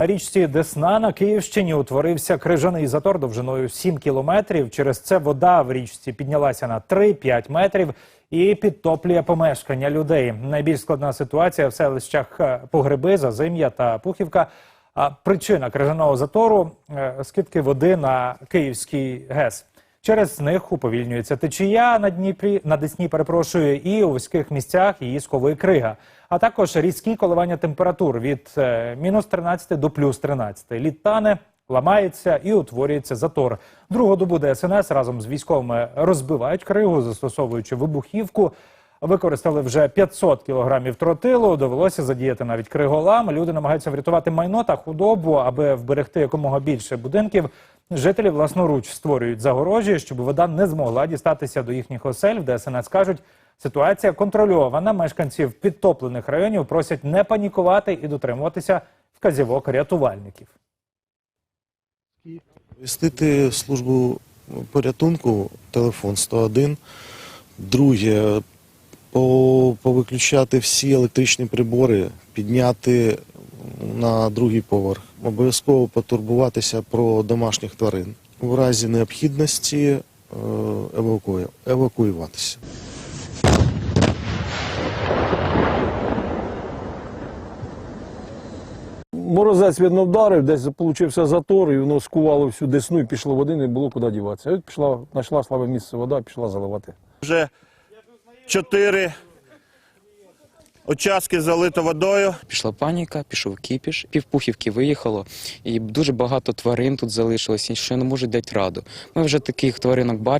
На річці Десна на Київщині утворився крижаний затор довжиною 7 кілометрів. Через це вода в річці піднялася на 3-5 метрів і підтоплює помешкання людей. Найбільш складна ситуація в селищах е, Погреби, Зазим'я та Пухівка. А причина крижаного затору е, скидки води на Київський ГЕС. Через них уповільнюється течія на Дніпрі на Десні, перепрошую, і у вузьких місцях її сковує крига, а також різкі коливання температур від е, мінус 13 до плюс 13. Лід тане, ламається і утворюється затор. Другу добу ДСНС разом з військовими розбивають кригу, застосовуючи вибухівку. Використали вже 500 кілограмів тротилу. Довелося задіяти навіть криголам. Люди намагаються врятувати майно та худобу, аби вберегти якомога більше будинків. Жителі власноруч створюють загорожі, щоб вода не змогла дістатися до їхніх осель. В ДСНС кажуть, ситуація контрольована. Мешканців підтоплених районів просять не панікувати і дотримуватися вказівок рятувальників. Вістити службу порятунку, телефон 101. Друге, повиключати всі електричні прибори, підняти на другий поверх. Обов'язково потурбуватися про домашніх тварин. У разі необхідності е, евакую- евакуюватися. Морозець видно вдарив, десь получився затор, і воно скувало всю десну і пішло води, не було куди діватися. І От пішла, знайшла слабе місце вода, пішла заливати. Вже чотири участки залито водою. Пішла паніка, пішов кіпіш, півпухівки виїхало, і дуже багато тварин тут залишилось, і що не можуть дати раду. Ми вже таких тваринок бачили.